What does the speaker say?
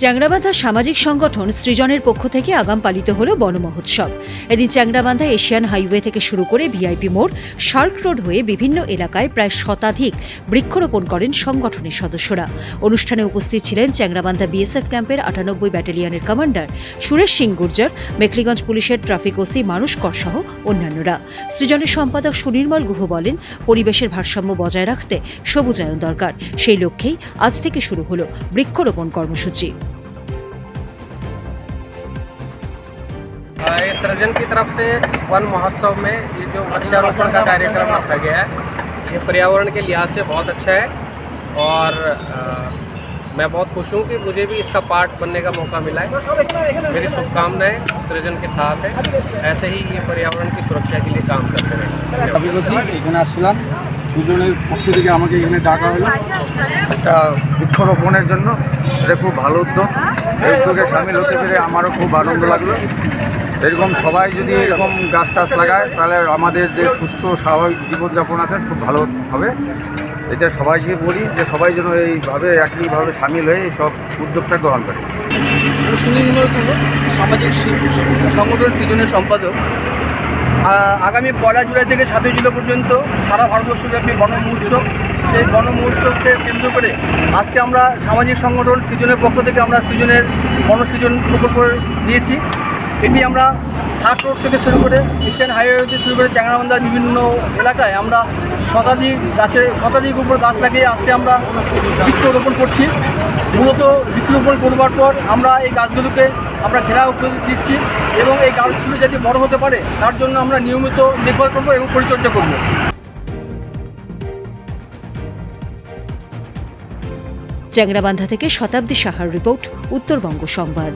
চ্যাংরাবান্ধা সামাজিক সংগঠন সৃজনের পক্ষ থেকে আগাম পালিত হল বন মহোৎসব। এদিন চ্যাংরাবান্ধা এশিয়ান হাইওয়ে থেকে শুরু করে ভিআইপি মোড় শার্ক রোড হয়ে বিভিন্ন এলাকায় প্রায় শতাধিক বৃক্ষরোপণ করেন সংগঠনের সদস্যরা। অনুষ্ঠানে উপস্থিত ছিলেন চ্যাংরাবান্ধা বিএসএফ ক্যাম্পের আটানব্বই ব্যাটালিয়নের কমান্ডার সুরেশ সিং গুর্জর, মেখলিগঞ্জ পুলিশের ট্রাফিক ওসি মানুষ কর সহ অন্যান্যরা। সৃজনের সম্পাদক সুনির্মল গুহ বলেন, পরিবেশের ভারসাম্য বজায় রাখতে সবুজায়ন দরকার। সেই লক্ষ্যেই আজ থেকে শুরু হলো বৃক্ষরোপণ কর্মসূচি। ये सृजन की तरफ से वन महोत्सव में ये जो वृक्षारोपण का कार्यक्रम रखा गया है ये पर्यावरण के लिहाज से बहुत अच्छा है और अ, मैं बहुत खुश हूँ कि मुझे भी इसका पार्ट बनने का मौका मिला है मेरी शुभकामनाएं सृजन के साथ है ऐसे ही ये पर्यावरण की सुरक्षा के लिए काम करते रहें অভিবাসী এখানে আসছিলাম দুজনের পক্ষ থেকে আমাকে এখানে ডাকা হলো একটা বৃক্ষরোপণের জন্য এটা খুব ভালো উদ্যোগ এই উদ্যোগে সামিল হতে পেরে আমারও খুব আনন্দ লাগলো এরকম সবাই যদি এরকম গাছ টাছ লাগায়, তাহলে আমাদের যে সুস্থ, স্বাভাবিক জীবনযাপন আছে, খুব ভালো হবে। এটা সবাইকে বলি যে সবাই যেন এইভাবে একইভাবে সামিল হয়ে সব উদ্যোগটা গ্রহণ করে। সামাজিক সংগঠন সৃজনের সম্পাদক। আগামী পয়লা জুলাই থেকে সাতই জুলাই পর্যন্ত সারা ভারতবর্ষব্যাপী বন মহোৎসব। সেই বন মহোৎসবকে কেন্দ্র করে আজকে আমরা সামাজিক সংগঠন সৃজনের পক্ষ থেকে আমরা সৃজনের বনসৃজন প্রকল্প নিয়েছি। এটি আমরা সাত রোড থেকে শুরু করে এশিয়ান হাইওয়ে থেকে শুরু করে চ্যাংরাবান্ধার বিভিন্ন এলাকায় আমরা শতাধিক গাছের, শতাধিক উপর গাছ লাগিয়ে আজকে আমরা বৃক্ষরোপণ করছি। মূলত বৃক্ষরোপণ করবার পর আমরা এই গাছগুলোকে আমরা ঘেরাও দিচ্ছি এবং এই গাছগুলো যাতে বড় হতে পারে, তার জন্য আমরা নিয়মিত দেখভাল করব এবং পরিচর্যা করব। চ্যাংরাবান্ধা থেকে শতাব্দী সাহার রিপোর্ট, উত্তরবঙ্গ সংবাদ।